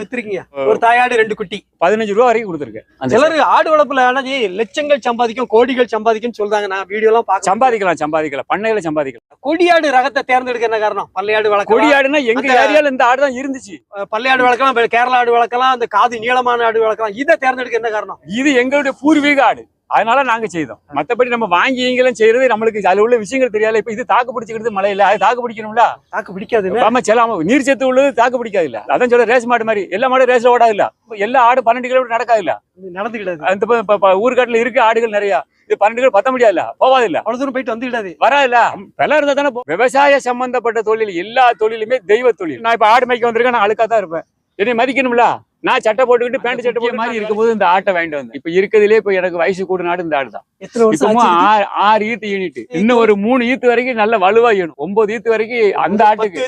வித்திருக்கீங்க. ஒரு தாயாடு ரெண்டு குட்டி. பதினஞ்சு ரூபா வரைக்கும் கொடுத்துருக்கேன் சிலர் ஆடு வளர்ப்புல ஆனது லட்சங்கள் சம்பாதிக்கும் கோடிகள் சம்பாதிக்கும் சொல்றாங்க. நான் வீடியோ எல்லாம் பார்க்க சம்பாதிக்கலாம் சம்பாதிக்கலாம். பண்ணையில சம்பாதிக்கலாம். கொடியாடு ரகத்தை தேர்ந்தெடுக்க என்ன காரணம்? பல்லையாடு வளர்க்கலாம். கொடியாடுனா எங்க ஏரியால இந்த ஆடு தான் இருந்துச்சு. பல்லையாடு வளர்க்கலாம் கேரளா ஆடு வளர்க்கலாம் அந்த காது நீளமான ஆடு வளர்க்கலாம். இதை தேர்ந்தெடுக்க என்ன காரணம்? இது எங்களுடைய பூர்வீக ஆடு. அதனால நாங்க செய்தோம். மத்தபடி நம்ம வாங்கி இங்கெல்லாம் செய்யறது நம்மளுக்கு அதுல உள்ள விஷயங்கள் தெரியல இப்ப இது தாக்கு பிடிச்சிக்கிறது மழையில அது தாக்கு பிடிக்கணும்ல? தாக்கு பிடிக்காதுன்னு ஆமா சில நீர் சத்து உள்ளது தாக்கு பிடிக்காது இல்ல அதான் சொல்ல ரேஸ் மாடு மாதிரி. எல்லா மாடும் ரேஸ்ல ஓடாது இல்ல எல்லா ஆடு பன்னெண்டு கிலோமீட்டர் நடக்காது இல்ல நடந்துக்கிடாது. அந்த ஊர்காட்டுல இருக்கு ஆடுகள் நிறைய. இது பன்னெண்டு கிலோ பத்த முடியாது இல்ல போவாது இல்ல அவ்வளவு தூரம் போயிட்டு வந்துக்கிடாது. வராதுல்ல. வெள்ளம் இருந்தா தானே விவசாய சம்பந்தப்பட்ட தொழில் எல்லா தொழிலுமே தெய்வ தொழில். நான் இப்ப ஆடு மேய்க்க வந்திருக்கேன் நான் அழுக்கா தான் இருப்பேன். என்னை மதிக்கணும்ல? நான் சட்டை போட்டுக்கிட்டு பேண்ட் சட்டை போட்டு மாதிரி இருக்கும்போது இந்த ஆட்டை வாங்கிட்டு வந்து இப்ப இருக்கிறதுலே இப்ப எனக்கு வயசு கூட நாடு இந்த ஆடு தான் இப்பவும்? ஆறு ஈத்து ஈனிட்டு இன்னும் ஒரு மூணு ஈத்து வரைக்கும் நல்ல வலுவா ஈனும் ஒன்பது ஈத்து வரைக்கும் அந்த ஆட்டுக்கு.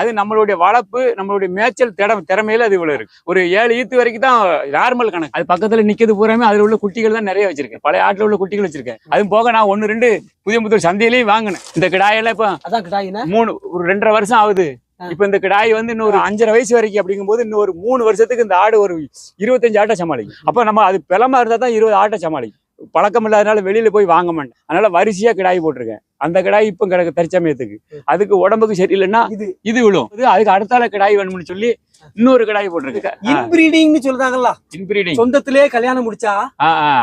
அது நம்மளுடைய வளர்ப்பு நம்மளுடைய மேய்ச்சல் திறமை திறமையில அது இவ்வளவு இருக்கு. ஒரு ஏழு ஈத்து வரைக்கும் தான் நார்மல் கணக்கு. அது பக்கத்துல நிக்கிறது பூராமே அதுல உள்ள குட்டிகள் தான் நிறைய வச்சிருக்கேன். பழைய ஆட்டுல உள்ள குட்டிகள் வச்சிருக்கேன். அதுவும் போக நான் ஒன்னு ரெண்டு புதிய புதிய சந்தையிலையும் வாங்கினேன். இந்த கிடாயெல்லாம் இப்ப அதான் கிடாயினா? மூணு ஒரு ரெண்டரை வருஷம் ஆகுது. இப்ப இந்த கிடாய் வந்து இன்னும் ஒரு அஞ்சரை வயசு வரைக்கும் அப்படிங்கும்போது இன்னும் ஒரு மூணு வருஷத்துக்கு இந்த ஆடு ஒரு இருபத்தஞ்சு ஆட்டை சமாளிக்கும். அப்ப நம்ம அது பிளமா இருந்தா தான் இருபது ஆட்டை சமாளிக்கும். பழக்கம் இல்லாதனால வெளியில போய் வாங்க மாட்டேன். அதனால வரிசையா கிடாய் போட்டிருக்கேன். அந்த கிடாய் இப்ப கிடக்கு தற்சமயத்துக்கு அதுக்கு உடம்புக்கு சரியில்லைன்னா இது. இது விழும். இது அதுக்கு அடுத்தால கிடாய் வேணும்னு சொல்லி இன்னொரு கிடாய் போட்டிருக்கு. இன்பிரீடிங்னு சொல்றாங்கல்ல. இன்பிரீடிங் சொந்தத்திலே கல்யாணம் முடிச்சா?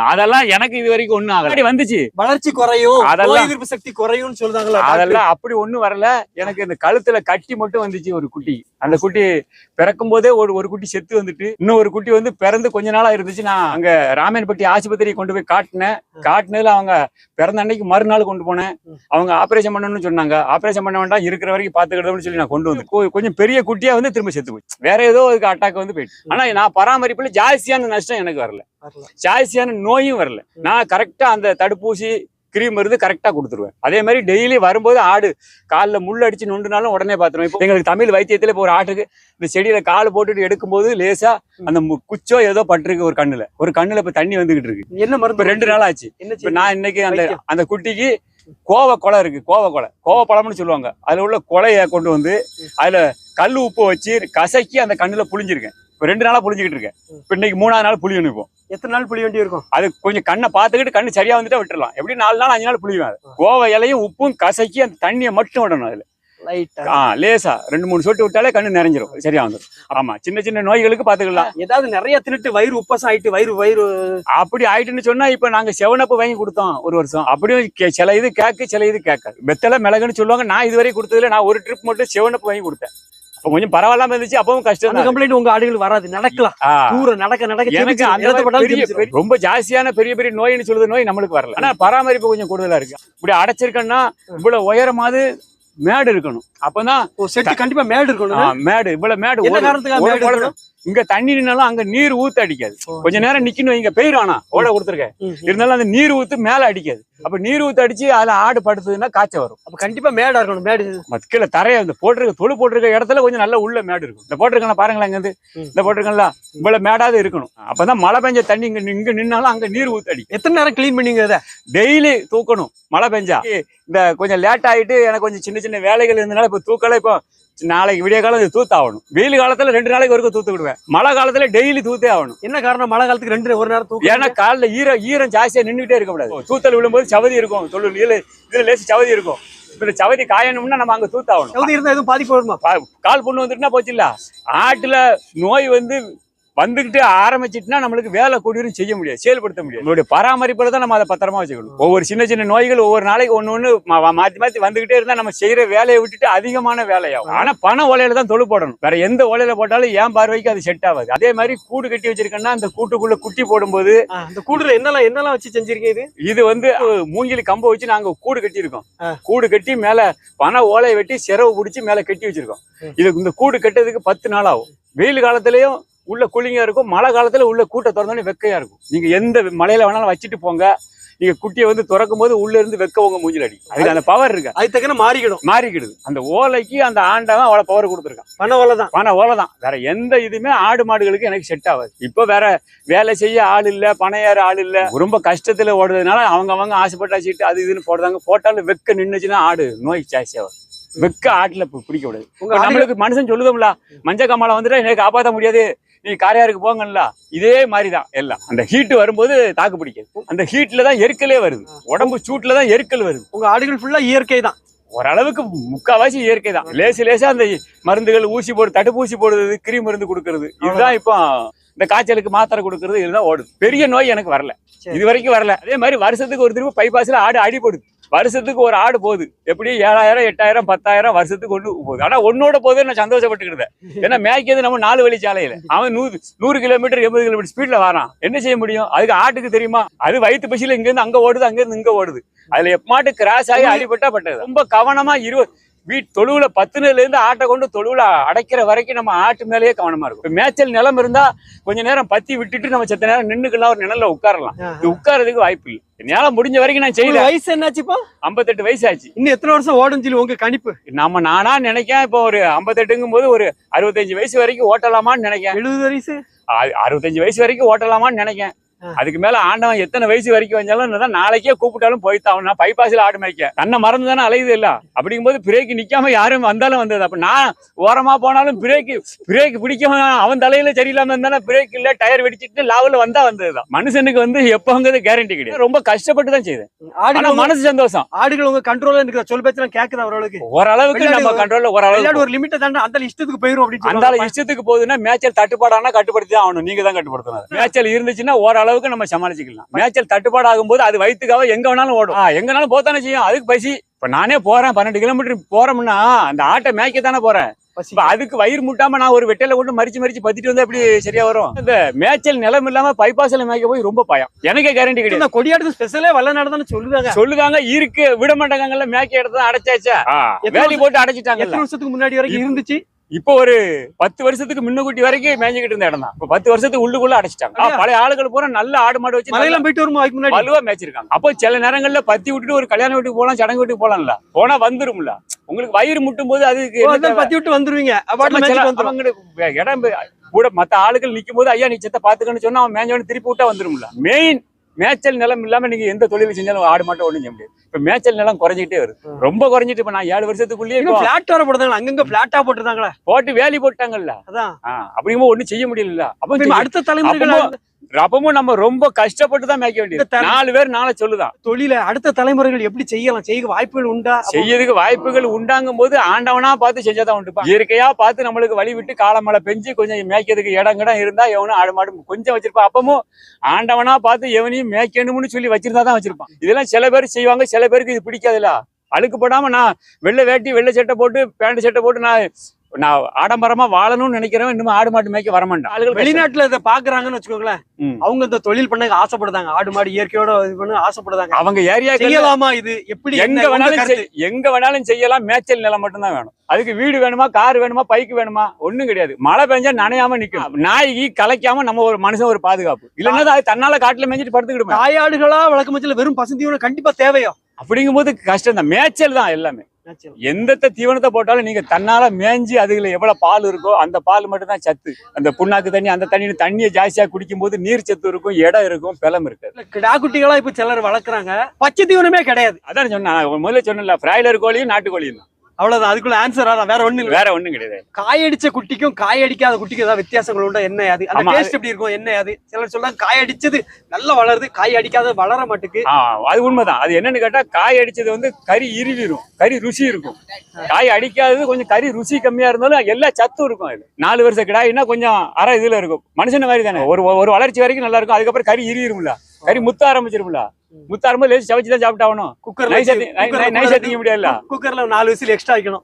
அதெல்லாம் எனக்கு இது வரைக்கும் ஒண்ணும் ஆகல. அப்படி வந்துச்சு. வளர்ச்சி குறையும். அதெல்லாம்- எதிர்ப்பு சக்தி குறையும்னு சொல்றாங்கல்ல அதெல்லாம் அப்படி ஒண்ணும் வரல. எனக்கு இந்த கழுத்துல கட்டி மட்டும் வந்துச்சு ஒரு குட்டி. அந்த குட்டி பிறக்கும் போதே ஒரு ஒரு குட்டி செத்து வந்துட்டு இன்னும் ஒரு குட்டி வந்து பிறந்து கொஞ்ச நாளா இருந்துச்சு. நான் அங்க ராமன்பட்டி ஆஸ்பத்திரி கொண்டு போய் காட்டினேன். காட்டினதுல அவங்க பிறந்த அன்னைக்கு மறுநாள் கொண்டு போனேன். அவங்க ஆபரேஷன் பண்ணணும்னு சொன்னாங்க. ஆபரேஷன் பண்ண வேண்டாம் இருக்கிற வரைக்கும் பாத்துக்கிட்டோம்னு சொல்லி நான் கொண்டு வந்து கொஞ்சம் பெரிய குட்டியா வந்து திரும்ப செத்து போச்சு. வேற ஏதோ அதுக்கு அட்டாக் வந்து போயிடுச்சு. ஆனா நான் பராமரிப்புல ஜாஸ்தியான நஷ்டம் எனக்கு வரல. ஜாஸ்தியான நோயும் வரல. நான் கரெக்டா அந்த தடுப்பூசி கிரீம் மருந்து கரெக்டா கொடுத்துருவேன். அதே மாதிரி டெய்லி வரும்போது ஆடு காலில் முள் அடிச்சு நொண்டுனாலும் உடனே பார்த்துருவேன் இப்போ எங்களுக்கு தமிழ் வைத்தியத்துல இப்போ ஒரு ஆட்டுக்கு இந்த செடியில கால் போட்டுட்டு எடுக்கும்போது லேசா அந்த குச்சோ ஏதோ பட்டிருக்கு ஒரு கண்ணுல. ஒரு கண்ணுல இப்ப தண்ணி வந்துகிட்டு இருக்கு. என்ன மருந்து ரெண்டு நாள் ஆச்சு. இப்ப? நான் இன்னைக்கு அந்த. அந்த குட்டிக்கு கோவ கொலை இருக்கு கோவ கொலை கோவ பழம்னு சொல்லுவாங்க. அதுல உள்ள கொலைய கொண்டு வந்து அதுல கல் உப்பு வச்சு கசக்கி அந்த கண்ணுல புளிஞ்சிருக்கேன் இப்ப ரெண்டு நாளா புளிஞ்சுக்கிட்டு இருக்கேன். இப்ப இன்னைக்கு மூணாவது நாள் புளியணும் இப்போ எத்தனை நாள் புளி வேண்டி இருக்கும்? அது கொஞ்சம் கண்ணை பார்த்துக்கிட்டு கண்ணு சரியா வந்துட்டா விட்டுறலாம். எப்படி நாலு நாள் அஞ்சு நாள் புளியும் அது கோவ இலையும் உப்பும் கசக்கி அந்த தண்ணியை மட்டும் விடணும் அதுல. ஆ? லேசா. ரெண்டு மூணு சொட்டு விட்டாலே கண்ணு நிறைஞ்சிரும். சரியா வந்துடும் ஆமா சின்ன சின்ன நோய்களுக்கு பாத்துக்கலாம். ஏதாவது நிறைய தின்னுட்டு வயிறு உப்பசம் ஆயிட்டு வயிறு வயிறு அப்படி ஆயிட்டுன்னு சொன்னா இப்ப நாங்க செவனப்பு வாங்கி கொடுத்தோம் ஒரு வருஷம். அப்படியும் சில இது கேக்கு சில இது கேட்காது வெத்தலை மிளகுன்னு சொல்லுவாங்க. நான் இதுவரை கொடுத்ததுல நான் ஒரு ட்ரிப் மட்டும் செவனப்பு வாங்கி கொடுத்தேன். கொஞ்சம் பரவாயில்லாம இருந்துச்சு. அப்பவும் கஷ்டம் கம்ப்ளைண்ட் உங்க ஆடுகள் வராது. நடக்கலாம். தூரம் நடக்க நடக்க எனக்கு. அந்த ரொம்ப ஜாஸ்தியான பெரிய பெரிய நோய்னு சொல்லுது நோய் நம்மளுக்கு வரல. ஆனா பராமரிப்பு கொஞ்சம் கூடுதலா இருக்கு. இப்படி அடைச்சிருக்கேன்னா இவ்வளவு உயரமாவது மேடு இருக்கணும். அப்பதான் செட்டு கண்டிப்பா மேடு இருக்கணும் மேடு. இவ்வளவு மேடு ஒரு-? இங்க தண்ணி நின்னாலும் அங்க நீர் ஊத்து அடிக்காது. கொஞ்ச நேரம் நிக்கணும் இங்க பெயிர் ஆனா ஓட ம். இருந்தாலும் அந்த நீர் ஊத்து மேல அடிக்காது. அப்ப நீர் ஊத்து அடிச்சு அதுல ஆடு படுத்ததுன்னா காய்ச்சல் வரும். அப்ப கண்டிப்பா மேடா இருக்கணும் மேடு கீழே தரைய இந்த போட்டிருக்க தொழு போட்டிருக்க இடத்துல கொஞ்சம் நல்ல உள்ள மேடு இருக்கும். இந்த போட்டிருக்கல பாருங்களேன் இங்க இருந்து. இந்த போட்டிருக்கல இவ்வளவு மேடாவது இருக்கணும். அப்பதான் மழை பெஞ்ச தண்ணி இங்க இங்க நின்னாலும் அங்க நீர் ஊத்து அடிக்கும். எத்தனை நேரம் க்ளீன் பண்ணீங்க இதை டெய்லி தூக்கணும் மழை பெஞ்சா. இந்த கொஞ்சம் லேட் ஆயிட்டு எனக்கு கொஞ்சம் சின்ன சின்ன வேலைகள் இருந்தனால இப்ப தூக்கல இப்போ நாளைக்கு விடிய காலம் இது தூத்தாகணும். வெயில் காலத்துல ரெண்டு நாளைக்கு வரைக்கும் தூத்து விடுவேன். மழை காலத்துல டெய்லி தூத்தே ஆகணும். என்ன காரணம்? மழை காலத்துக்கு ரெண்டு ஒரு நேரம் தூக்கம் ஏன்னா காலில் ஈரம் ஈரம் ஜாஸ்தியா நின்றுட்டே இருக்க கூடாது. தூத்தல் விழும்போது சவதி இருக்கும். தொழில் இதுல இதுல லேசு சவதி இருக்கும். இப்ப சவதி காயணும்னா நம்ம அங்க தூத்தாகணும். சவுதி இருந்தா எதுவும் பாதிப்பு வருமா? கால் புண்ணு வந்துட்டுனா போச்சு இல்ல ஆட்டுல நோய் வந்து வந்துகிட்டு ஆரம்பிச்சிட்டுனா நம்மளுக்கு வேலை கூடியும் செய்ய முடியாது செயல்படுத்த முடியாது. நம்மளுடைய பராமரிப்புல தான் நம்ம அதை பத்திரமா வச்சுக்கணும். ஒவ்வொரு சின்ன சின்ன நோய்கள் ஒவ்வொரு நாளைக்கு ஒண்ணு ஒண்ணு மா- மாத்தி மாத்தி வந்துகிட்டே இருந்தா நம்ம செய்யற வேலையை விட்டுட்டு அதிகமான வேலையாகும். ஆனா பண ஓலையில தான் தொழு போடணும். வேற எந்த ஓலையில போட்டாலும் ஏன் பார்வைக்கு அது செட் ஆகாது. அதே மாதிரி கூடு கட்டி வச்சிருக்கேன்னா அந்த கூட்டுக்குள்ள குட்டி போடும்போது ஆ, இந்த கூடுல என்னெல்லாம் என்னெல்லாம் வச்சு செஞ்சிருக்கீங்க இது? இது வந்து மூங்கில் கம்பை வச்சு நாங்க கூடு கட்டி இருக்கோம் ஆ. கூடு கட்டி மேல பனை ஓலையை வெட்டி செரவு பிடிச்சி மேல கட்டி வச்சிருக்கோம். இது இந்த கூடு கட்டுறதுக்கு பத்து நாள் ஆகும். வெயில் காலத்துலயும் உள்ள கூலிங்கா இருக்கும். மழை காலத்துல உள்ள கூட்டை திறந்தோடனே வெக்கையா இருக்கும். நீங்க எந்த மலையில வேணாலும் வச்சுட்டு போங்க. நீங்க குட்டியை வந்து திறக்கும் போது உள்ள இருந்து வெக்க உங்க மூஞ்சில் அடி அதுக்கு அந்த பவர் இருக்கு? அது தக்கன மாறிக்கணும் மாறிக்கிடுது. அந்த ஓலைக்கு அந்த ஆண்டவன் அவ்வளவு பவர் கொடுத்துருக்கான். பண்ண வேலை தான். பண ஓலை தான். வேற எந்த இதுவுமே ஆடு மாடுகளுக்கு எனக்கு செட் ஆகாது. இப்போ வேற வேலை செய்ய ஆள் இல்ல பணையாறு ஆள் இல்ல. ரொம்ப கஷ்டத்துல ஓடுறதுனால அவங்க அவங்க ஆசைப்பட்டா சீட்டு அது இதுன்னு போடுறாங்க. போட்டாலும் வெக்க நின்னுச்சுன்னா ஆடு நோய் ஜாஸ்தி ஆகும் வெக்க ஆட்டுல பிடிக்க கூடாது. நம்மளுக்கு மனுஷன் சொல்லுதோம்ல மஞ்ச காமால வந்துட்டா எனக்கு காப்பாத்த முடியாது. நீ காரையாருக்கு போங்கல்ல இதே மாதிரிதான். எல்லாம். அந்த ஹீட் வரும்போது தாக்கு பிடிக்காது. அந்த ஹீட்ல தான் எரிக்கலே வருது. உடம்பு சூட்ல தான் எரிக்கல் வருது. உங்க ஆடுகள் ஃபுல்லா இயற்கை தான். ஓரளவுக்கு முக்காவாசி இயற்கை தான். லேசு லேசா அந்த மருந்துகள் ஊசி போடு தடுப்பூசி போடுறது கிரி மருந்து கொடுக்கறது. இதுதான் இப்போ இந்த காய்ச்சலுக்கு மாத்திரை கொடுக்கறது இதுதான் ஓடுது. பெரிய நோய் எனக்கு வரல. இது வரைக்கும் வரல. அதே மாதிரி வருஷத்துக்கு ஒரு திரும்ப பைபாஸ்ல ஆடு அடிபடுது. வருஷத்துக்கு ஒரு ஆடு போகுது. எப்படி ஏழாயிரம் எட்டாயிரம் பத்தாயிரம் வருஷத்துக்கு ஒன்று போகுது. ஆனா ஒன்னோட போது நான் சந்தோஷப்பட்டுக்கிட்டேன் ஏன்னா மேய்க்கிறது நம்ம நாலு வழி சாலையில. அவன் நூறு நூறு கிலோமீட்டர் எண்பது கிலோமீட்டர் ஸ்பீட்ல வரான். என்ன செய்ய முடியும்? அதுக்கு ஆட்டுக்கு தெரியுமா? அது வயிற்று பசியில இங்க இருந்து அங்க ஓடுது அங்கேருந்து இங்கே இங்க ஓடுது. அதுல எப்பாட்டு கிராஸ் ஆகி அடிபட்டா பட்டது ரொம்ப கவனமா இருபது வீட் தொழுவுல பத்துனதுல இருந்து ஆட்டை கொண்டு தொழுவுல அடைக்கிற வரைக்கும் நம்ம ஆட்டு மேலேயே கவனமா இருக்கும் இப்ப மேய்ச்சல் நிலம் இருந்தா கொஞ்ச நேரம் பத்தி விட்டுட்டு நம்ம செத்த நேரம் நின்னுக்கலாம் ஒரு நிழல்ல உட்காரலாம். இது உட்கார்றதுக்கு வாய்ப்பு இல்லை. என்னால முடிஞ்ச வரைக்கும் நான் செய்யல. வயசு என்னாச்சு இப்போ ஐம்பத்தெட்டு வயசு ஆச்சு இன்னும் எத்தனை வருஷம் ஓடும் சொல்லி உங்க கணிப்பு? நம்ம நானா நினைக்கேன் இப்போ ஒரு ஐம்பத்தெட்டுங்கும் போது ஒரு அறுபத்தஞ்சு வயசு வரைக்கும் ஓட்டலாமான்னு நினைக்கேன் எழுபது வயசு? அறுபத்தஞ்சு வயசு வரைக்கும் ஓட்டலாமான்னு நினைக்கேன். அதுக்கு மேல ஆண்டவன் எத்தனை வயசு வரைக்கும் வந்தாலும் நாளைக்கே கூப்பிட்டாலும் போய்த்தான். நான் பைபாஸ்ல ஆடு மேய்க்க தன்னை மறந்து தானே அலையுது இல்ல அப்படிங்கும்போது பிரேக் நிக்காம யாரும் வந்தாலும் வந்தது. அப்ப நான் ஓரமா போனாலும் பிரேக் பிரேக் பிடிக்காம அவன் தலையில சரியில்லாம இருந்தா பிரேக் இல்ல டயர் வெடிச்சிட்டு லாவுல வந்தா வந்ததுதான். மனுஷனுக்கு வந்து எப்பங்கிறது கேரண்டி கிடையாது. ரொம்ப கஷ்டப்பட்டு தான் செய்தேன். ஆனா மனசு சந்தோஷம். ஆடுகள் உங்க கண்ட்ரோல்ல இருக்கிற சொல் பேச்செல்லாம் கேக்குதா அவர்களுக்கு ஓரளவுக்கு நம்ம கண்ட்ரோல்ல ஓரளவுக்கு ஒரு லிமிட்டை தாண்டி அந்த இஷ்டத்துக்கு போயிரும் அப்படின்னு அந்த. இஷ்டத்துக்கு போகுதுன்னா மேய்ச்சல் தட்டுப்பாடானா கட்டுப்படுத்தி தான் ஆகணும். நீங்க தான் கட்டுப்படுத்தணும் மேய்ச்சல் இருந்துச்சுன்னா ஓரளவுக்கு நம்ம சமாளிச்சுக்கலாம். மேய்ச்சல் தட்டுப்பாடு ஆகும்போது அது வயிற்றுக்காக எங்க வேணாலும் ஓடும். எங்கனாலும் போத்தானே செய்யும். அதுக்கு பசி. இப்ப நானே போறேன் பன்னெண்டு கிலோமீட்டர் போறோம்னா அந்த ஆட்டை மேய்க்க தானே போறேன். அதுக்கு வயிறு முட்டாம நான் ஒரு வெட்டையில கொண்டு மறிச்சு மறிச்சு பத்திட்டு வந்தா எப்படி சரியா வரும்? இந்த மேய்ச்சல் நிலம் இல்லாம பைபாஸ்ல மேய்க்க போய் ரொம்ப பயம். எனக்கே கேரண்டி கிடையாது. கொடியாடுக்கு ஸ்பெஷலே வல்லநாடு தானே சொல்லுதாங்க சொல்லுதாங்க இருக்கு விட மாட்டாங்கல்ல மேய்க்க இடத்த அடைச்சாச்சா? வேலி போட்டு அடைச்சிட்டாங்கல்ல. எத்தனை வருஷத்துக்கு முன்னாடி வரைக்கும் இருந்துச்சு? இப்போ ஒரு பத்து வருஷத்துக்கு முன்னுக்குட்டி வரைக்கும் மேய்ஞ்சிக்கிட்டு இருந்த இடம் தான். இப்போ பத்து வருஷத்துக்கு உள்ளுக்குள்ள அடைச்சிட்டாங்க. பழைய ஆளுகள் பூரா நல்ல ஆடு மாடு வச்சு மலையெல்லாம் போயிட்டு வருமா முன்னாடி? வலுவா மேய்ச்சிருக்காங்க. அப்போ சில நேரங்கள்ல பத்தி விட்டுட்டு ஒரு கல்யாண வீட்டுக்கு போலாம் சடங்கு வீட்டுக்கு போலாம்ல. போனா வந்துரும்ல. உங்களுக்கு வயிறு முட்டும் போது அதுக்கு? பத்தி விட்டு வந்துருவீங்க. இடம் கூட மத்த ஆளுகள் நிக்கும் போது ஐயா நீ செத்த பாத்துக்கன்னு சொன்னா அவன் மேய்ஞ்சவனு திருப்பி விட்டா வந்துரும்ல. மெயின் மேய்ச்சல் நிலம் இல்லாம நீங்க எந்த தொழில் செஞ்சாலும் ஆடு மாட்டை ஒண்ணும் செய்ய முடியாது. இப்ப மேய்ச்சல் நிலம் குறைஞ்சிட்டே வருது. ரொம்ப குறைஞ்சிட்டு இப்ப நான் ஏழு வருஷத்துக்குள்ளேயே இன்னும் இப்போ பிளாட் வர போடுறாங்களா அங்கங்க பிளாட்டா போட்டுருந்தாங்களா. போட்டு வேலி போட்டாங்கல்ல அதான். அப்படிங்கும்போது ஒண்ணும் செய்ய முடியல அப்ப அடுத்த தலைமுறைகள் அப்பவும் நம்ம ரொம்ப கஷ்டப்பட்டு தான் மேய்க்க வேண்டியது நாலு பேர் நாளை சொல்லுதான். தொழில அடுத்த தலைமுறைகள் எப்படி செய்யலாம்? செய்ய வாய்ப்புகள் உண்டா? செய்யறதுக்கு வாய்ப்புகள் உண்டாங்கும் போது ஆண்டவனா பார்த்து செஞ்சாதான் உண்டுப்பா இயற்கையா பார்த்து நம்மளுக்கு வழி விட்டு காலமழை பெஞ்சு கொஞ்சம் மேய்க்கிறதுக்கு இடம் கிடம் இருந்தா எவனும் ஆடு மாடு கொஞ்சம் வச்சிருப்பான். அப்பவும் ஆண்டவனா பார்த்து எவனையும் மேய்க்கணும்னு சொல்லி வச்சிருந்தா தான் வச்சிருப்பான். இதெல்லாம் சில பேர் செய்வாங்க சில பேருக்கு இது பிடிக்காதுல்ல. அழுக்கு போடாம நான் வெள்ளை வேட்டி வெள்ளை சட்டை போட்டு பேண்ட் சட்டை போட்டு நான் நான் ஆடம்பரமா வாழணும்னு நினைக்கிறவன் இன்னும் ஆடு மாடு மேய்க்க வரமாட்டேன் ஆளுகள் வெளிநாட்டுல இதை பாக்குறாங்கன்னு வச்சுக்கோங்களேன். அவங்க இந்த தொழில் பண்ண ஆசைப்படுதாங்க ஆடு மாடு இயற்கையோட இது பண்ண ஆசைப்படுதாங்க அவங்க ஏரியாக்கள் செய்யலாமா இது? எப்படி? எங்க வேணாலும் எங்க வேணாலும் செய்யலாம். மேய்ச்சல் நிலம் மட்டும்தான் வேணும். அதுக்கு வீடு வேணுமா? கார் வேணுமா? பைக் வேணுமா? ஒண்ணும் கிடையாது. மழை பெஞ்சா நனையாம நிக்கும் நாய்க்கு கலைக்காம நம்ம ஒரு மனுஷன் ஒரு பாதுகாப்பு. இல்லைன்னா அது தன்னால காட்டுல மேய்ஞ்சிட்டு படுத்துக்கிடுமே. தாயாடுகளா வழக்கு மச்சல வெறும் பசுந்தீவனம் கண்டிப்பா தேவையோ? அப்படிங்கும்போது கஷ்டம் தான் மேய்ச்சல் தான் எல்லாமே. எந்த தீவனத்தை போட்டாலும் நீங்க தன்னால மேய்ஞ்சி அதுல எவ்வளவு பால் இருக்கோ அந்த பால் மட்டும் தான் சத்து. அந்த புண்ணாக்கு தண்ணி அந்த தண்ணி தண்ணியை ஜாஸ்தியா குடிக்கும் போது நீர் சத்து இருக்கும் இடம் இருக்கும் பலம் இருக்காது இல்ல, கிடா குட்டிகளா இப்ப சிலர் வளர்க்குறாங்க. பச்சை தீவனமே கிடையாது. அதான் சொன்னேன். முதல்ல சொன்னேன்ல பிராய்லர் கோழியும் நாட்டுக்கோழியும் தான். அவ்வளவுதான். அதுக்குள்ள ஆன்சர் அதான் வேற ஒண்ணு வேற ஒண்ணும் கிடையாது. காயடிச்ச குட்டிக்கும் காயடிக்காத குட்டிக்கும் ஏதாவது வித்தியாசங்கள் உண்டா? என்ன அது? அந்த டேஸ்ட் எப்படி இருக்கும்? என்ன அது? சிலர் சொல்றாங்க காய் அடிச்சது நல்லா வளருது காய் அடிக்காத வளர மாட்டுக்கு. அது உண்மைதான். அது என்னன்னு கேட்டா காய் அடிச்சது வந்து கறி இருவிரும். கறி ருசி இருக்கும். காய் அடிக்காதது கொஞ்சம் கறி ருசி கம்மியா இருந்தாலும் எல்லா சத்தும் இருக்கும் அது நாலு வருஷம் கிடாய்னா கொஞ்சம் அரை இதுல இருக்கும். மனுஷன் மாதிரி தானே. ஒரு ஒரு வளர்ச்சி வரைக்கும் நல்லா இருக்கும். அதுக்கப்புறம் கறி இருவிரும்ல. கறி முத்த ஆரம்பிச்சிரும்ல முத்த ஆரம்பம் லேசி சமைச்சு தான் சாப்பிட்டாகணும் குக்கர்ல நைஸா திங்க முடியாதுல்ல? குக்கர்ல நாலு விசில் எக்ஸ்ட்ரா வைக்கணும்.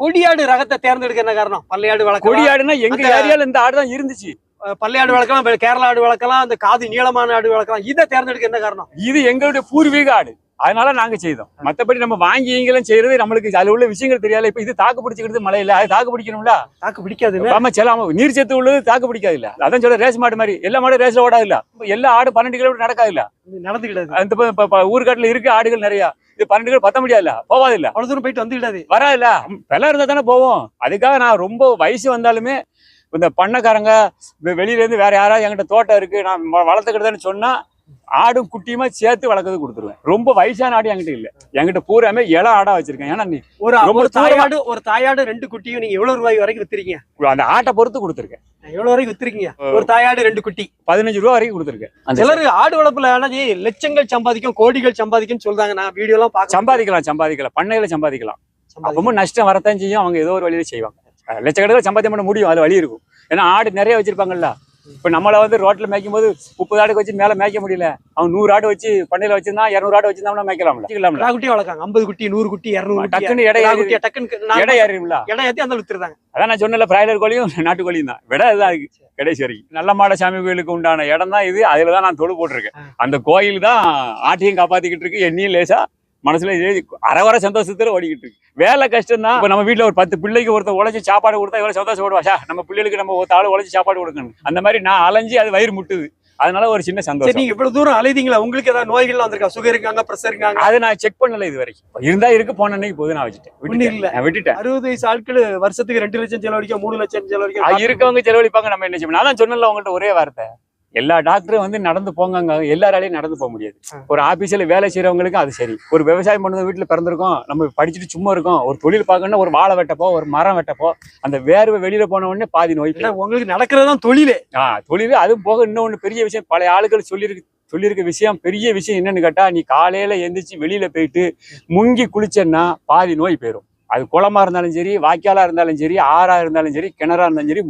கொடியாடு ரகத்தை தேர்ந்தெடுக்க என்ன காரணம்? பள்ளையாடு வளர்க்கலாம். கொடி ஆடுனா எங்க ஏரியால இந்த ஆடு தான் இருந்துச்சு. பள்ளையாடு வளர்க்கலாம் கேரளா ஆடு வளர்க்கலாம் அந்த காது நீளமான ஆடு வளர்க்கலாம். இதை தேர்ந்தெடுக்க என்ன காரணம்? இது எங்களுடைய பூர்வீக ஆடு. அதனால நாங்க செய்தோம். மத்தபடி நம்ம வாங்கி இங்கெல்லாம் செய்யறது நம்மளுக்கு அதுல உள்ள விஷயங்கள் தெரியல இப்ப இது தாக்கு பிடிச்சிக்கிறது மழையில அது தாக்கு பிடிக்கணும்ல? தாக்கு பிடிக்காதுன்னு ஆமா சில நீர் சத்து உள்ளது தாக்கு பிடிக்காது இல்ல அதான் சொல்ல ரேஸ் மாடு மாதிரி. எல்லா மாடும் ரேஸ்ல ஓடாது இல்ல எல்லா ஆடு பன்னெண்டு கிலோமீட்டர் நடக்காது இல்ல நடந்துக்கிடாது. அந்த ஊர்காட்டுல இருக்கு ஆடுகள் நிறைய. இது பன்னெண்டு கிலோ பத்த முடியாது இல்ல போவாது இல்ல அவ்வளவு தூரம் போயிட்டு வந்துக்கிடாது. வராதுல்ல வெலை இருந்தா தானே போவோம். அதுக்காக நான் ரொம்ப வயசு வந்தாலுமே இந்த பண்ணக்காரங்க வெளியில இருந்து வேற யாராவது என்கிட்ட தோட்டம் இருக்கு நான் வளர்த்துக்கிட்டதுன்னு சொன்னா ஆடும் குட்டியுமா சேர்த்து வளர்க்கறது கொடுத்துருவேன். ரொம்ப வயசான ஆடு என்கிட்ட இல்ல. என்கிட்ட பூராமே இள ஆடா வச்சிருக்கேன். ஏன்னா நீ ஒரு ரொம்ப தாயாடு ஒரு தாயாடு ரெண்டு குட்டியும் நீங்க எவ்வளவு ரூபாய் வரைக்கும் வித்துறீங்க அந்த ஆட்டை பொறுத்து கொடுத்துருக்கேன். எவ்வளவு வரைக்கும் வித்துருக்கீங்க? ஒரு தாயாடு ரெண்டு குட்டி. பதினஞ்சு ரூபா வரைக்கும் கொடுத்துருக்கேன். சிலர் ஆடு வளர்ப்புல ஆனா லட்சங்கள் சம்பாதிக்கும் கோடிகள் சம்பாதிக்கும்னு சொல்றாங்க. நான் வீடியோ எல்லாம் பார்க்க சம்பாதிக்கலாம் சம்பாதிக்கலாம். பண்ணையில சம்பாதிக்கலாம். சம்பாதிக்கும். அப்பவும் நஷ்டம் வரத்தான் செய்யும். அவங்க ஏதோ ஒரு வழியில செய்வாங்க. லட்சக்கணக்கில் சம்பாத்தியம் பண்ண முடியும். அது வழி இருக்கும். ஏன்னா ஆடு நிறைய வச்சிருப்பாங்கல்ல. இப்ப நம்மள வந்து ரோட்ல மேய்க்கும் போது முப்பது ஆடு வச்சு மேல மேய்க்க முடியல. அவன் நூறு ஆடு வச்சு பண்ணையில வச்சிருந்தா இருநூறு ஆடு வச்சிருந்தா மேய்க்கலாம்ல. வச்சுக்கலாம்ல. கிடா குட்டி வளர்க்காங்க ஐம்பது குட்டி நூறு குட்டி இருநூறு குட்டி டக்குன்னு எடை கிடா ஏறி- குட்டியா டக்குன்னு எடை ஏறிடும்ல. இடம் ஏத்தி அந்த வித்துருந்தாங்க அதான் நான் சொன்னல பிராய்லர் கோழியும் நாட்டுக்கோழியும் தான். விட அதுதான் இருக்கு. கடைசி வரைக்கும். நல்ல மாட சாமி கோயிலுக்கு உண்டான இடம் தான் இது. அதுல தான் நான் தொழு போட்டிருக்கேன். அந்த கோயில் தான் ஆட்டையும் காப்பாத்திக்கிட்டு இருக்கு. என்னையும் லேசா மனசுல அறவர சந்தோஷத்துல ஓடிக்கிட்டு இருக்கு. வேலை கஷ்டம் தான் இப்ப நம்ம வீட்டுல ஒரு பத்து பிள்ளைக்கு ஒருத்தர் உழைச்சி சாப்பாடு கொடுத்தா எவ்வளவு சந்தோஷப்படுவா நம்ம பிள்ளைகளுக்கு நம்ம ஒரு ஆள் உழைச்சி சாப்பாடு கொடுக்கணும். அந்த மாதிரி நான் அலைஞ்சு அது வயிறு முட்டுது. அதனால ஒரு சின்ன சந்தோஷம். நீங்க இவ்வளவு தூரம் அலைதீங்களா உங்களுக்கு ஏதாவது நோய்கள் வந்திருக்கா? சுகர் இருக்காங்க பிரஷர் இருக்காங்க? அதை நான் செக் பண்ணல இது வரைக்கும். இருந்தா இருக்கு போன அன்னைக்கு போது நான் வச்சுட்டேன். இல்ல. விட்டுட்டேன். அறுபது வயசு ஆட்கள் வருஷத்துக்கு ரெண்டு லட்சம் செலவழிக்க மூணு லட்சம் செலவழிக்க இருக்கவங்க செலவழிப்பாங்க நம்ம என்ன செய்யணும் நான் தான் சொன்னல உங்கள்ட்ட ஒரே வார்த்தை. எல்லா டாக்டரும் வந்து நடந்து போங்க எல்லாராலையும் நடந்து போக முடியாது. ஒரு ஆபீஸ்ல வேலை செய்யறவங்களுக்கு அது சரி. ஒரு விவசாயம் பண்ணது வீட்டுல பிறந்திருக்கோம். நம்ம படிச்சுட்டு சும்மா இருக்கோம். ஒரு தொழில் பார்க்கணும்னா ஒரு வாழை வெட்டப்போ ஒரு மரம் வெட்டப்போ அந்த வேர்வை வெளியில போன உடனே பாதி நோய் உங்களுக்கு நடக்கிறது தான் தொழிலே. ஆ தொழில் அதுவும் போக இன்னொன்னு பெரிய விஷயம். பழைய ஆளுகள் சொல்லியிருக்கு சொல்லியிருக்க விஷயம் பெரிய விஷயம் என்னன்னு கேட்டா நீ காலையில எந்திரிச்சு வெளியில போயிட்டு முங்கி குளிச்சேன்னா பாதி நோய் போயிடும் அது குளமா இருந்தாலும் சரி வாய்க்காலா இருந்தாலும் சரி ஆறா இருந்தாலும் சரி கிணறா இருந்தாலும் சரி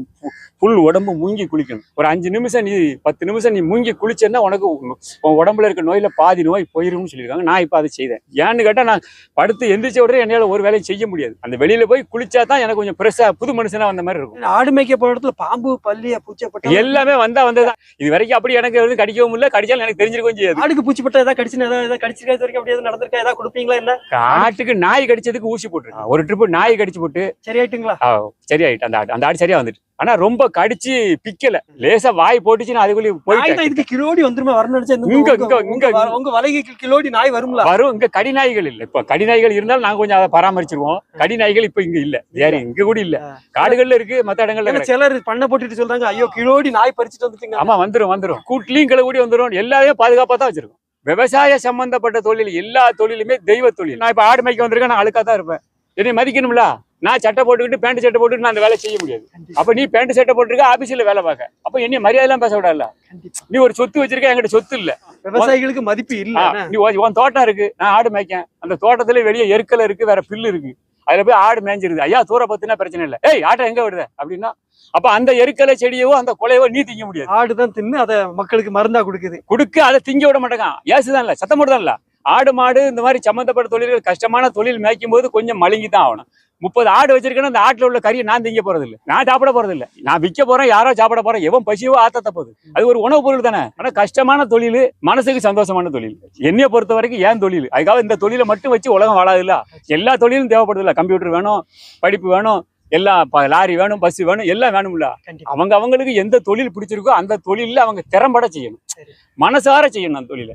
ஃபுல் உடம்பு மூங்கி குளிக்கணும். ஒரு அஞ்சு நிமிஷம் நீ பத்து நிமிஷம் நீ மூங்கி குளிச்சேன்னா உனக்கு உன் உடம்புல இருக்க நோயில பாதி நோய் போயிரும்னு சொல்லியிருக்காங்க. நான் இப்போ அதை செய்தேன். ஏன்னு கேட்டா நான் படுத்து எந்திரிச்ச உடனே என்னால ஒரு வேலையும் செய்ய முடியாது. அந்த வெளியில போய் குளிச்சா தான் எனக்கு கொஞ்சம் ஃப்ரெஷ்ஷா புது மனுஷனா வந்த மாதிரி இருக்கும். ஆடு மேய்க்க போற இடத்துல பாம்பு பல்லி பூச்சப்பட்ட எல்லாமே வந்தா வந்ததுதான். இது வரைக்கும் அப்படி எனக்கு எதுவும் கடிக்கவும் இல்லை. கடிச்சாலும் எனக்கு தெரிஞ்சிருக்கவும் செய்யாது. ஆடுக்கு பூச்சிப்பட்ட ஏதாவது கடிச்சுன்னு ஏதாவது ஏதாவது கடிச்சிருக்கா? இது வரைக்கும் அப்படி எதாவது நடந்திருக்கா? ஏதாவது கொடுப்பீங்களா என்ன? காட்டுக்கு நாய் கடிச்சதுக்கு ஊசி போட்டுருக்கேன். ஒரு ட்ரிப்பு நாய் கடிச்சு போட்டு சரியாயிட்டுங்களா? சரியாயிட்டு அந்த ஆடு அந்த ஆடு சரியா வந்துட்டு. ஆனா ரொம்ப கடிச்சு பிக்கல. லேசா வாய் போட்டுச்சு நான் அதுக்குள்ளே போயிட்டேன். இதுக்கு கிலோடி வந்துருமே வரணும் இங்க, இங்க, இங்க. உங்க வலைக்கு கிலோடி நாய் வரும்ல? வரும் இங்க கடி நாய்கள் இல்ல. இப்ப கடி நாய்கள் இருந்தாலும் நாங்க கொஞ்சம் அதை பராமரிச்சிருவோம். கடி நாய்கள் இப்ப இங்க இல்ல. வேற இங்க கூட இல்ல. காடுகள்ல இருக்கு மத்த இடங்கள்ல. சிலர் பண்ண போட்டுட்டு சொல்றாங்க ஐயோ கிலோடி நாய் பறிச்சுட்டு வந்துட்டுங்க. ஆமா வந்துரும் வந்துரும். கூட்லயும் கிளை கூடி வந்துரும். எல்லாரையும் பாதுகாப்பா தான் வச்சிருக்கோம். விவசாய சம்பந்தப்பட்ட தொழில் எல்லா தொழிலுமே தெய்வ தொழில். நான் இப்ப ஆடு மேய்க்க வந்திருக்கேன் நான் அழுக்கா தான் இருப்பேன். என்னை மதிக்கணும்ல? நான் சட்டை போட்டுக்கிட்டு பேண்ட் சட்டை போட்டுட்டு நான் அந்த வேலை செய்ய முடியாது. அப்ப நீ பேண்ட் சட்டை போட்டுருக்க ஆபீஸ்ல வேலை பார்க்க. அப்ப என்ன மரியாதை எல்லாம் பேச விடல கண்டிப்பா. நீ ஒரு சொத்து வச்சிருக்க என்கிட்ட சொத்து இல்ல. விவசாயிகளுக்கு மதிப்பு இல்ல. நீ உன் தோட்டம் இருக்கு. நான் ஆடு மேய்க்கேன். அந்த தோட்டத்துல வெளியே எருக்கல இருக்கு வேற புல்லு இருக்கு. அதுல போய் ஆடு மேய்ஞ்சிருது ஐயா தூர பத்தினா பிரச்சனை இல்லை. ஏய் ஆட்டை எங்க விடுத அப்படின்னா அப்ப அந்த எருக்கலை செடியவோ அந்த கொலையவோ நீ திங்க முடியாது. ஆடுதான் தின்னு அத மக்களுக்கு மருந்தா கொடுக்குது. குடுக்க அதை திங்க விட மாட்டேங்கான். ஏசுதான் இல்ல சத்தம் போடுதான் இல்ல ஆடு மாடு இந்த மாதிரி சம்பந்தப்பட்ட தொழில்கள் கஷ்டமான தொழில் மேய்க்கும் போது கொஞ்சம் மழுங்கி தான் ஆகணும். முப்பது ஆடு வச்சிருக்கேன்னா அந்த ஆட்டுல உள்ள கறியை நான் திங்க போறது இல்ல நான் சாப்பிட போறது இல்ல நான் விற்க போறேன் யாரோ சாப்பிட போறேன் எவன் பசியவோ ஆத்தத்த போகுது அது ஒரு உணவு பொருள் தானே. ஆனா கஷ்டமான தொழில் மனசுக்கு சந்தோஷமான தொழில். என்னைய பொறுத்த வரைக்கும் ஏன் தொழில்? அதுக்காக இந்த தொழிலை மட்டும் வச்சு உலகம் வாழாது இல்ல எல்லா தொழிலும் தேவைப்படுது இல்ல கம்ப்யூட்டர் வேணும் படிப்பு வேணும் எல்லாம் லாரி வேணும் பஸ் வேணும் எல்லாம் வேணும்ல? கண்டிப்பா. அவங்க அவங்களுக்கு எந்த தொழில் பிடிச்சிருக்கோ அந்த தொழில்ல அவங்க திறம்பட செய்யணும். சரி. மனசார செய்யணும் அந்த தொழிலை.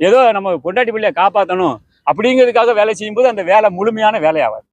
ஏதோ நம்ம பொண்டாட்டி பிள்ளைய காப்பாற்றணும் அப்படிங்கிறதுக்காக வேலை செய்யும்போது அந்த வேலை முழுமையான வேலையாகாது